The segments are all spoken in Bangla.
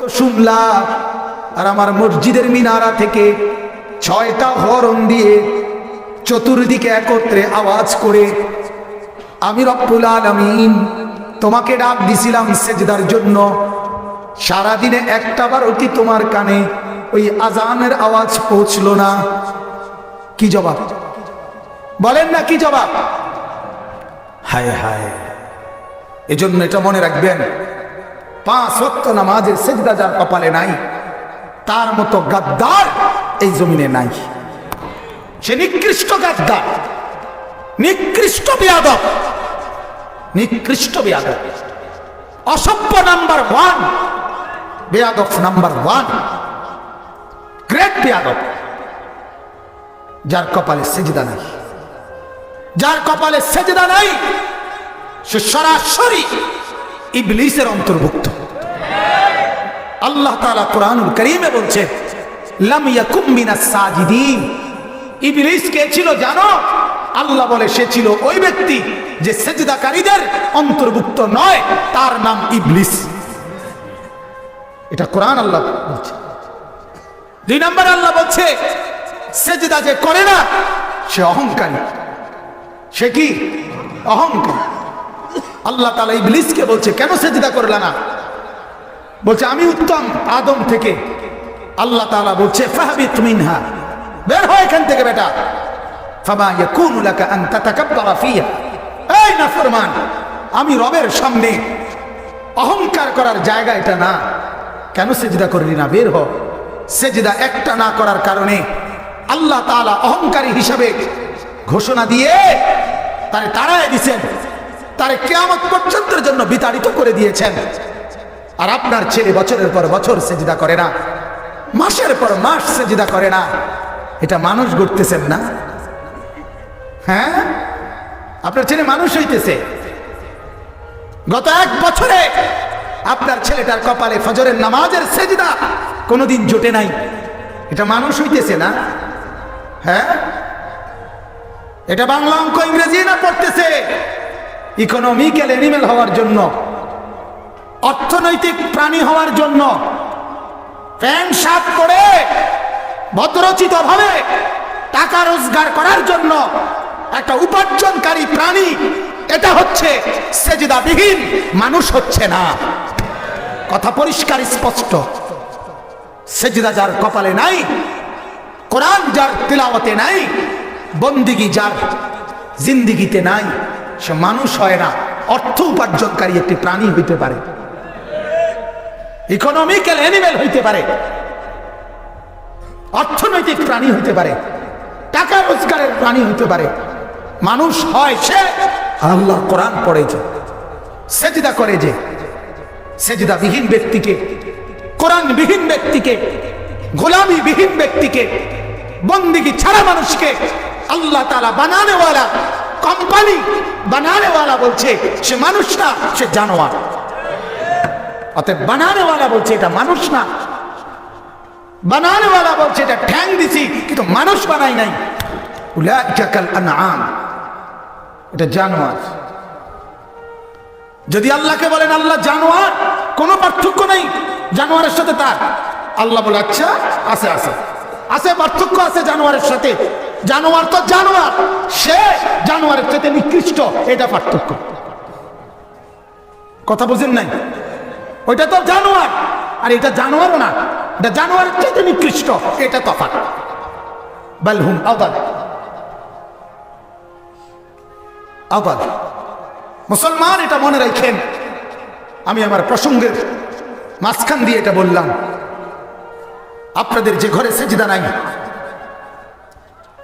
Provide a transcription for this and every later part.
তো শুনলাম আর আমার মসজিদের মিনারা থেকে ছয়টা হরণ দিয়ে চতুর্দিকে একত্রে আওয়াজ করে, আমি রব্বুল আলামিন তোমাকে ডাক দিছিলাম সেজদার জন্য। সারাদিনে একটা বারও কি তোমার কানে ওই আজানের আওয়াজ পৌঁছলো না? কি জবাব? বলেন না কি জবাব? হায় হায়, এজন্য এটা মনে রাখবেন পাঁচ ওয়াক্ত নামাজের সেজদা যার কপালে নাই, তার মতো গাদ্দার এই জমিনে নাই। সে নিকৃষ্ট গাদ্দার, নিকৃষ্ট বিয়াদব নিকৃষ্ট বিয়াদব। অসভ্য নাম্বার ওয়ান, বেয়াদব নাম্বার ওয়ান, গ্রেট বেয়াদব, যার কপালে সেজদা নাই। যার কপালে সেজদা নাই, সে সরাসরি ইবলিসের অন্তর্ভুক্ত। আল্লাহ তাআলা কোরআনুল করিমে বলছে ইবলিস কে ছিল জানো? আল্লাহ বলে, সে ছিল ওই ব্যক্তি যে সেজদাকারীদের অন্তর্ভুক্ত নয়, তার নাম ইবলিস। এটা কোরআন আল্লাহ বলছে। দুই নম্বর আল্লাহ বলছে, সেজদা যে করে না, সে অহংকারী। সে কি? অহংকার। আল্লাহ তালা ইবলিসকে বলছে, কেন সেজদা করলা না? বলছে, আমি উত্তম আদম থেকে। আল্লাহ তালা বলছে, ফাহাবিত মিনহা। বের হয় এখান থেকে বেটা। আন আমি রবের সামনে অহংকার করার জায়গা এটা না। কেন সেজদা করলি না? বের হ সেজদা একটা না করার কারণে আল্লাহ তাআলা অহংকারী হিসাবে ঘোষণা দিয়ে তারে তাড়ায় দিছেন। তারে কেয়ামত পর্যন্তের জন্য বিতাড়িত করে দিয়েছেন। আর আপনার ছেলে বছরের পর বছর সেজদা করে না। মাসের পর মাস সেজদা করে না। এটা মানুষ গড়তেছেন না? হ্যাঁ? আপনার ছেলে মানুষ হইতেছে। গত এক বছরে আপনার ছেলেটার কপালে ফজরের নামাজের সেজদা কোনোদিন জোটে নাই। এটা মানুষ হইতেছে না? হ্যাঁ? এটা বাংলা অঙ্ক ইংরেজি না পড়তেছে? ইকোনমিক্যাল এনিমেল হওয়ার জন্য, অর্থনৈতিক প্রাণী হওয়ার জন্য, প্যান্ট, শার্ট পরে ভদ্রচিত ভাবে টাকা রোজগার করার জন্য একটা উপার্জনকারী প্রাণী, এটা হচ্ছে সেজদাবিহীন, মানুষ হচ্ছে না। কথা পরিষ্কার, স্পষ্ট। সেজদা যার কপালে নাই, কোরআন যার তিলাওয়াতে নাই, বন্দিগি যার জিন্দিগিতে নাই সে মানুষ হয় না, অর্থ উপার্জনকারী একটি প্রাণী হইতে পারে। ইকোনমিক্যাল অ্যানিমেল হইতে পারে। অর্থনৈতিক প্রাণী হইতে পারে। টাকা রোজগারের প্রাণী হইতে পারে। মানুষ হয় সে আল্লাহ কোরআন পড়ে যে, সেজদা করে যে সেজদা বিহীন ব্যক্তিকে কোরআন বিহীন ব্যক্তিকে গোলামি বিহীন ব্যক্তিকে, বন্দিগি ছাড়া মানুষকে আল্লাহ তালা বানানেওয়ালা কোম্পানি বানানেওয়ালা বলছে, সে মানুষ না, সে জানোয়ার। অতএব বানানেওয়ালা বলছে, এটা মানুষ না। বানানেওয়ালা বলছে, এটা ঠ্যাং দিছি, কিন্তু মানুষ বানাই নাই। এটা জানোয়ার। যদি আল্লাহকে বলেন, আল্লাহ জানোয়ার, কোনো পার্থক্য নেই, জানোয়ারের সাথে তার। আল্লাহ বলে আচ্ছা আছে আছে। আছে পার্থক্য আছে জানোয়ারের সাথে। জানোয়ার তো জানোয়ার। সে জানোয়ারের সাথে নিকৃষ্ট, এটা পার্থক্য। কথা বুঝেন নাই? ওইটা তো জানোয়ার, আর এটা জানোয়ারও না। এটা জানোয়ারের চাইতে নিকৃষ্ট, এটা তফাৎ। বালহুম আদাল আদাল মুসলমান, এটা মনে রাখেন। আমি আমার প্রসঙ্গের মাঝখান দিয়ে এটা বললাম। আপনাদের যে ঘরে সেজিদা নাই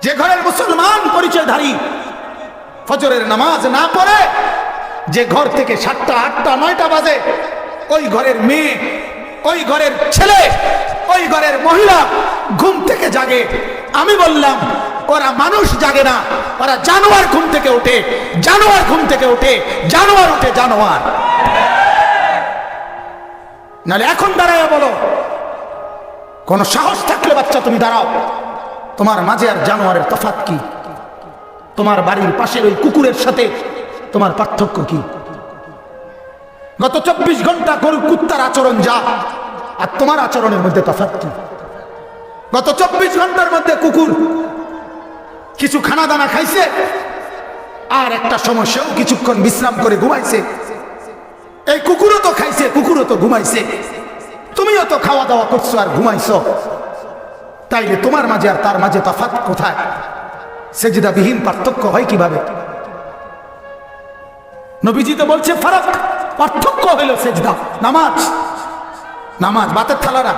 যে ঘরের মুসলমান পরিচয়ধারী, ফজরের নামাজ না পড়ে, যে ঘর থেকে সাতটা, আটটা, নয়টা বাজে, ওই ঘরের মেয়ে, ওই ঘরের ছেলে, ওই ঘরের মহিলা ঘুম থেকে জাগে। আমি বললাম, ওরা মানুষ জাগে না, ওরা জানোয়ার ঘুম থেকে ওঠে, জানোয়ার ঘুম থেকে ওঠে, জানোয়ার ওঠে জানোয়ার। নাহলে এখন দাঁড়ায় বলো, কোন সাহস থাকলে বাচ্চা তুমি দাঁড়াও। তোমার মাঝে আর জানোয়ারের তফাত কি? তোমার বাড়ির পাশের ওই কুকুরের সাথে তোমার পার্থক্য কি? গত চব্বিশ ঘণ্টা গরু কুত্তার আচরণ যা, আর তোমার আচরণের মধ্যে তফাত কি? গত চব্বিশ ঘণ্টার মধ্যে কুকুর কিছু খানা দানা খাইছে, আর একটা সমস্যাও কিছুক্ষণ বিশ্রাম করে ঘুমাইছে। এই কুকুরও তো খাইছে, কুকুরও তো ঘুমাইছে। তুমিও তো খাওয়া দাওয়া করছ আর ঘুমাইছো। তাইলে তোমার মাঝে আর তার মাঝে তফাৎ কোথায়? সেজদাবিহীন পার্থক্য হয় কীভাবে? নবীজি তো বলছে, ফারাক, পার্থক্য হইল সেজদা, নামাজ। নামাজ, বাতের থালারা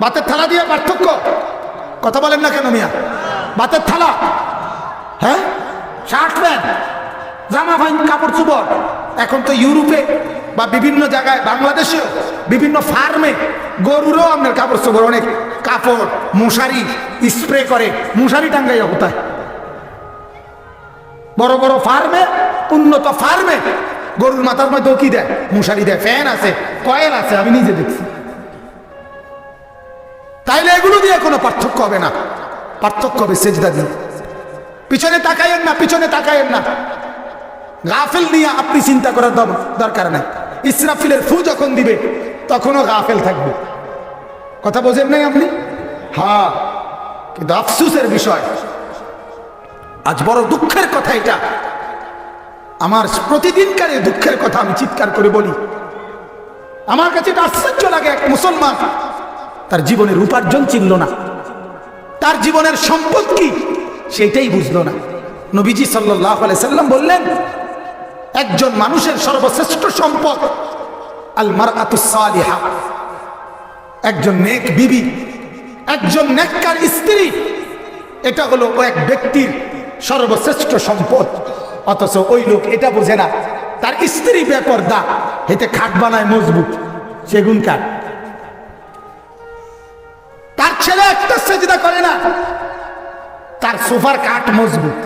বাতের থালা দিয়ে পার্থক্য। কথা বলেন না কেন মিয়া? বাতের থালা। হ্যাঁ? শার্ট প্যান্ট, জামা ফাইন কাপড় চুপড়। এখন তো ইউরোপে বা বিভিন্ন জায়গায়, বাংলাদেশেও বিভিন্ন ফার্মে গরুরও আপনার কাপড় চোপড়, অনেক কাপড়, মশারি স্প্রে করে, মশারি টাঙ্গাইয়া কোথায়? বড় বড় ফার্মে, উন্নত ফার্মে গরুর মাথার মধ্যে কি দেয়? মশারি দেয়, ফ্যান আছে, কয়েল আছে, আমি নিজে দেখছি। তাইলে এগুলো দিয়ে কোনো পার্থক্য হবে না। পার্থক্য হবে সেজদা দিয়ে। পিছনে তাকাইয়েন না, পিছনে তাকাইয়েন না। গাফেল নিয়ে আপনি চিন্তা করার দরকার নাই। ইসরাফিলের ফু যখন দিবে, তখনও গাফেল থাকবে। কথা বোঝেন নাই আপনি? হ্যাঁ কিন্তু আফসুসের বিষয়। আজ বড় দুঃখের কথা এটা। আমার প্রতিদিনকার এই দুঃখের কথা আমি চিৎকার করে বলি। আমার কাছে এটা আশ্চর্য লাগে, এক মুসলমান তার জীবনের উপার্জন চিনল না। তার জীবনের সম্পদ কি, সেটাই বুঝলো না। নবীজি সাল্লাহ সাল্লাম বললেন একজন মানুষের সর্বশ্রেষ্ঠ সম্পদ আল মারাতুসালিহা একজন নেক বিবি, একজন নেককার স্ত্রী, এটা হলো এক ব্যক্তির সর্বশ্রেষ্ঠ সম্পদ। অথচ ওই লোক এটা বোঝে না, তার স্ত্রী বেপর্দা এতে খাট বানায় মজবুত, সেগুন কাঠ। তার ছেলে একটা সেজদা করে না, তার সোফার কাঠ মজবুত,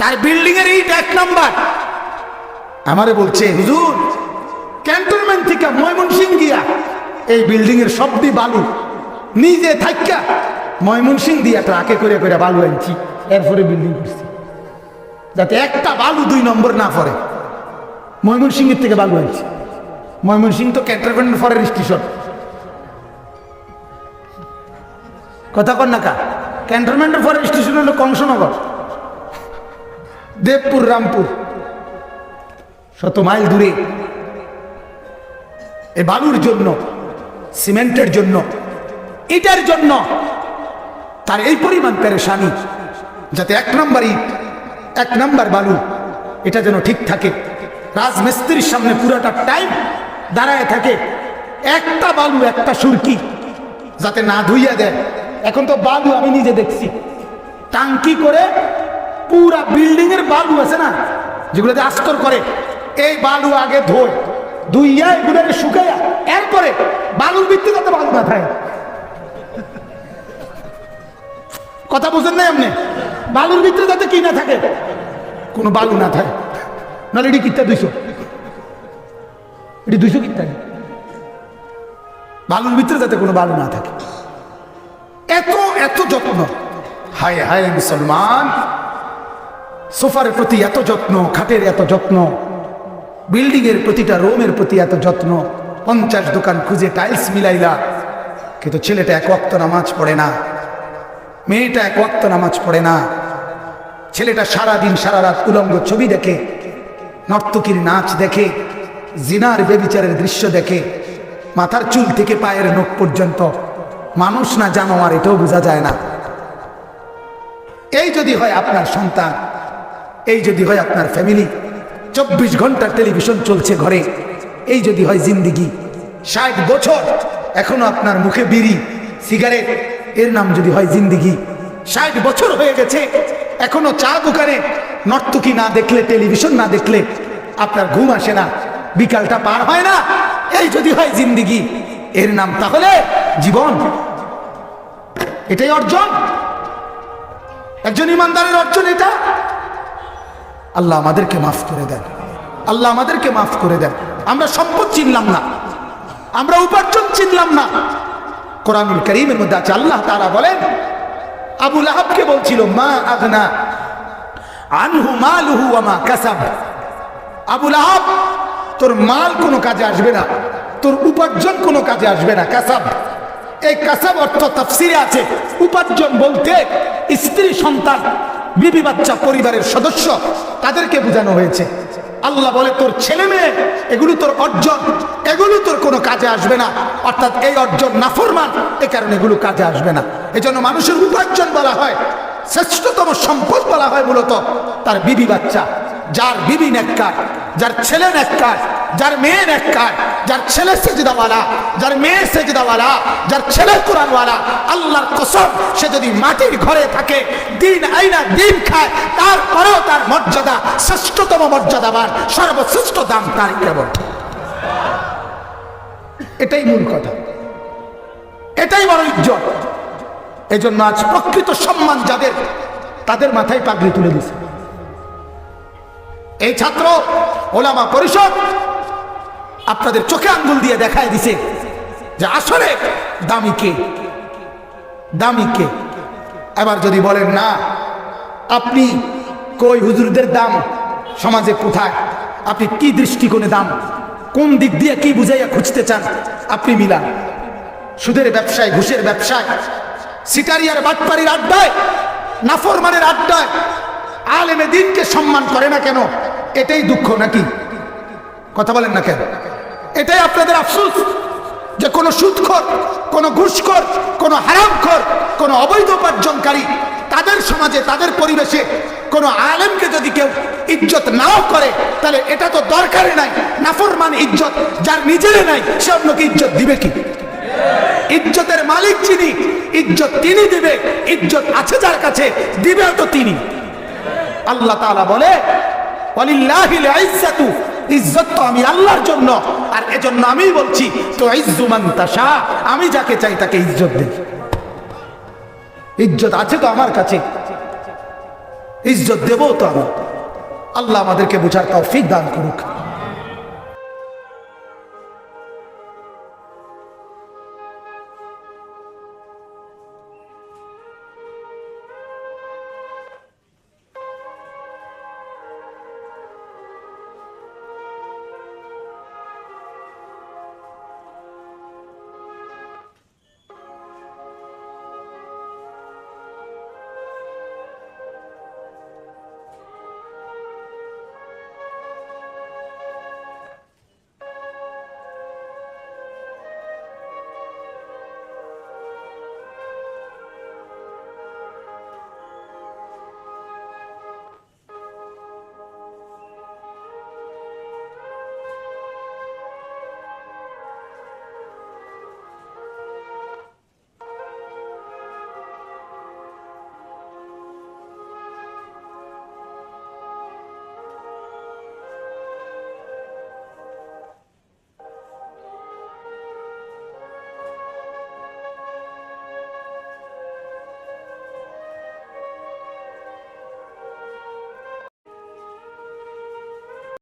তার বিল্ডিং এর ইট এক নাম্বার আমারে বলছে, হুজুর, ক্যান্টনমেন্ট থেকে ময়মনসিং গিয়া এই বিল্ডিং এর সবটি বালু নিজে থাইকা ময়মনসিং দিয়া ট্রাকে করে করে বালু আনছি, এরপরে বিল্ডিং করছি। যাতে একটা বালু দুই নম্বর না পড়ে। ময়মনসিং এর থেকে বালু আনছি। ময়মনসিং তো ক্যান্টনমেন্ট ফরের স্টেশন। কথা কন না কা? ক্যান্টনমেন্টের ফরের স্টেশন হলো কংসনগর, দেবপুর, রামপুর। শত মাইল দূরে। এ বালুর জন্য, সিমেন্টের জন্য, ইটের জন্য তার এই পরিমাণ পেরেশানি, যাতে এক নম্বর ইট, এক নম্বর বালু, এটা যেন ঠিক থাকে। রাজমিস্ত্রির সামনে পুরোটা টাইম দাঁড়ায় থাকে। একটা বালু, একটা সুরকি, যাতে না ধুইয়া দেয়। এখন তো বালু আমি নিজে দেখছি। টাঙ্কি করে পুরা বিল্ডিং এর বালু আছে না, যেগুলোতে আস্তর করে। এই বালু আগে ধোয়। ধুইয়া এগুলোকে শুকাইয়া এরপরে বালুর ভিত্তি যাতে বালু না থাকে কথা বুঝেন না এমনি? বালুর ভিতরে যাতে কি না থাকে? কোনো বালু না থাকে। নাহলে এটি কিত্তা দুইশো এটি দুইশো কিত্তা? বালুর ভিতরে যাতে কোনো বালু না থাকে। এত এত যত্ন। হায় হায় মুসলমান। সোফার প্রতি এত যত্ন, খাটের এত যত্ন। বিল্ডিং এর প্রতিটা রুমের প্রতি এত যত্ন, পঞ্চাশ দোকান খুঁজে টাইলস মিলাইলা। কিন্তু ছেলেটা এক ওয়াক্ত নামাজ পড়ে না। মেয়েটা এক ওয়াক্ত নামাজ পড়ে না। ছেলেটা সারা দিন সারা রাত উলঙ্গ ছবি দেখে, নর্তকীর নাচ দেখে, জিনার বেবিচারের দৃশ্য দেখে, মাথার চুল থেকে পায়ের নখ পর্যন্ত। মানুষ না জানোয়ার এটাও বোঝা যায় না। এই যদি হয় আপনার সন্তান, এই যদি হয় আপনার ফ্যামিলি চব্বিশ ঘণ্টা টেলিভিশন চলছে ঘরে। এই যদি হয় জিন্দিগি। ষাট বছর এখনও আপনার মুখে বিড়ি, সিগারেট, এর নাম যদি হয় জিন্দিগি। ষাট বছর হয়ে গেছে, এখনও চা দোকানে নর্তকী না দেখলে, টেলিভিশন না দেখলে আপনার ঘুম আসে না, বিকালটা পার হয় না। এই যদি হয় জিন্দিগি, এর নাম তাহলে জীবন। এটাই অর্জন। একজন ইমানদারের অর্জন এটা। আল্লাহ আমাদেরকে মাফ করে দেন। আল্লাহ আমাদেরকে মাফ করে দেন। আমরা সম্পদ চিনলাম না। আমরা উপার্জন চিনলাম না। কোরআনুল করিমের মধ্যে আছে, আল্লাহ তারা বলেন আবুল আহাবকে বলছিল, মা আগনা আনহু মালুহু আমা কাসাব। আবুল আহাব তোর মাল কোনো কাজে আসবে না। তোর উপার্জন কোনো কাজে আসবে না। কাসাব। এই কাসাব অর্থ তাফসিরে আছে। উপার্জন বলতে স্ত্রী সন্তান। বিবি বাচ্চা পরিবারের সদস্য, তাদেরকে বোঝানো হয়েছে। আল্লাহ বলে, তোর ছেলে মেয়ে, এগুলো তোর অর্জন, এগুলো তোর কোনো কাজে আসবে না। অর্থাৎ এই অর্জন নাফরমান, এ কারণে এগুলো কাজে আসবে না। এজন্য মানুষের উপার্জন বলা হয়, শ্রেষ্ঠতম সম্পদ বলা হয় মূলত তার বিবি বাচ্চা। যার বিবি নেককার, যার ছেলে নেককার, যার মেয়ে নেককার, যার ছেলে সেজদাওয়ালা, যার মেয়ে সেজদাওয়ালা, যার ছেলে কোরআনওয়ালা, আল্লাহর কসম, সে যদি মাটির ঘরে থাকে, দিন আইনা দিন খায়, তারপরেও তার মর্যাদা শ্রেষ্ঠতম মর্যাদাবান সর্বশ্রেষ্ঠ দাম তার কেবল। এটাই মূল কথা। এটাই বড় ইজ্জত। এজন্য আজ প্রকৃত সম্মান যাদের, তাদের মাথায় পাগড়ি তুলে দিছে। এই ছাত্র ওলামা পরিষদ আপনাদের চোখে আঙ্গুল দিয়ে দেখায় দিছে যে আসলে দামি কে? দামি কে? এবার যদি বলেন, না, আপনি কই হুজুরদের দাম সমাজে কোথায়? আপনি কি দৃষ্টিকোণে দাম? কোন দিক দিয়ে কি বুঝাইয়া খুঁজতে চান? আপনি মিলান। সুদের ব্যবসায়, ঘুষের ব্যবসায়, সিটারিয়ার বাটপাড়ির আড্ডায়, নাফরমানের আড্ডায়, আলেমে দিনকে সম্মান করে না কেন? এটাই দুঃখ নাকি? কথা বলেন না কেন? এটাই আপনাদের আফসোস যে কোনো সুদখোর কোনো ঘুষখোর, কোনো হারামখোর, কোনো অবৈধ উপার্জনকারী তাদের সমাজে, তাদের পরিবেশে কোনো আলেমকে যদি কেউ ইজ্জত নাও করে, তাহলে এটা তো দরকারই নাই। নাফরমান ইজ্জত, যার নিজেরই নাই, সে অন্যকে ইজ্জত দিবে কি? ইজ্জতের মালিক যিনি, ইজ্জত তিনি দিবে, ইজ্জত আছে যার কাছে দিবে তো তিনি। আল্লাহ তাআলা বলে আমি আল্লাহর জন্য। আর এজন্য আমি বলছি, তো ইজ্জু তাসা আমি যাকে চাই তাকে ইজ্জত দেব ইজ্জত আছে তো আমার কাছে। ইজ্জত দেবো তো আমি আল্লাহ আমাদেরকে বুঝার তৌফিক দান করুক।